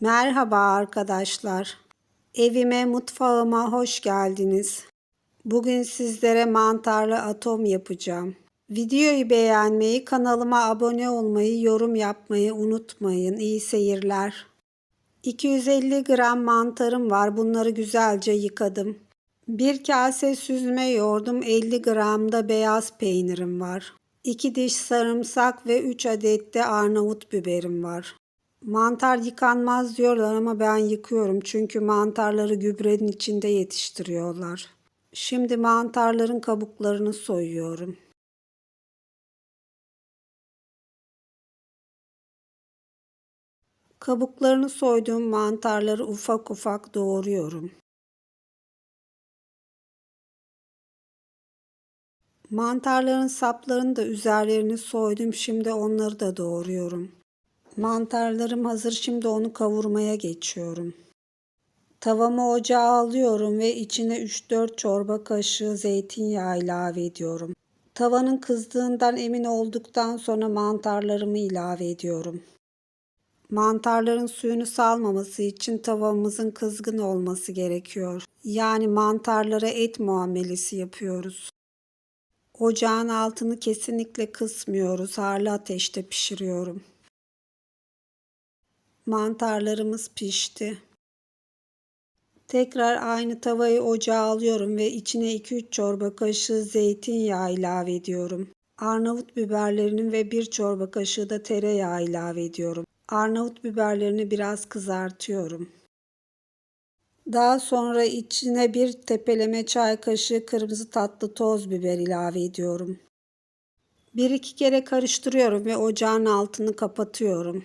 Merhaba arkadaşlar. Evime, mutfağıma hoş geldiniz. Bugün sizlere mantarlı atom yapacağım. Videoyu beğenmeyi, kanalıma abone olmayı, yorum yapmayı unutmayın. İyi seyirler. 250 gram mantarım var. Bunları güzelce yıkadım. Bir kase süzme yoğurdum, 50 gram da beyaz peynirim var. 2 diş sarımsak ve 3 adet de Arnavut biberim var. Mantar yıkanmaz diyorlar ama ben yıkıyorum çünkü mantarları gübrenin içinde yetiştiriyorlar. Şimdi mantarların kabuklarını soyuyorum. Kabuklarını soyduğum mantarları ufak ufak doğruyorum. Mantarların saplarını da üzerlerini soydum. Şimdi onları da doğruyorum. Mantarlarım hazır. Şimdi onu kavurmaya geçiyorum. Tavamı ocağa alıyorum ve içine 3-4 çorba kaşığı zeytinyağı ilave ediyorum. Tavanın kızdığından emin olduktan sonra mantarlarımı ilave ediyorum. Mantarların suyunu salmaması için tavamızın kızgın olması gerekiyor. Yani mantarlara et muamelesi yapıyoruz. Ocağın altını kesinlikle kısmıyoruz. Harlı ateşte pişiriyorum. Mantarlarımız pişti. Tekrar aynı tavayı ocağa alıyorum ve içine 2-3 çorba kaşığı zeytinyağı ilave ediyorum. Arnavut biberlerinin ve 1 çorba kaşığı da tereyağı ilave ediyorum. Arnavut biberlerini biraz kızartıyorum. Daha sonra içine bir tepeleme çay kaşığı kırmızı tatlı toz biber ilave ediyorum. Bir iki kere karıştırıyorum ve ocağın altını kapatıyorum.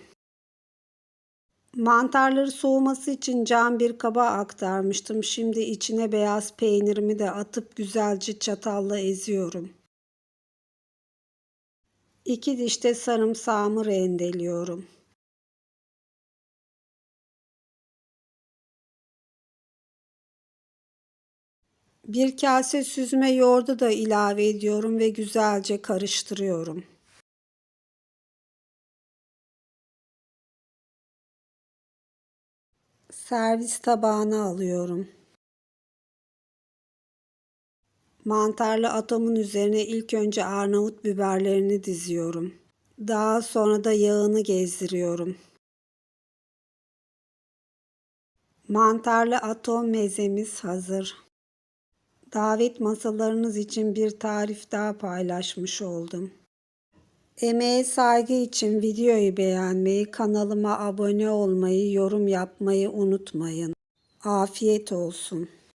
Mantarları soğuması için cam bir kaba aktarmıştım. Şimdi içine beyaz peynirimi de atıp güzelce çatalla eziyorum. İki diş de sarımsağımı rendeliyorum. Bir kase süzme yoğurdu da ilave ediyorum ve güzelce karıştırıyorum. Servis tabağına alıyorum. Mantarlı atomun üzerine ilk önce Arnavut biberlerini diziyorum. Daha sonra da yağını gezdiriyorum. Mantarlı atom mezemiz hazır. Davet masalarınız için bir tarif daha paylaşmış oldum. Emeğe saygı için videoyu beğenmeyi, kanalıma abone olmayı, yorum yapmayı unutmayın. Afiyet olsun.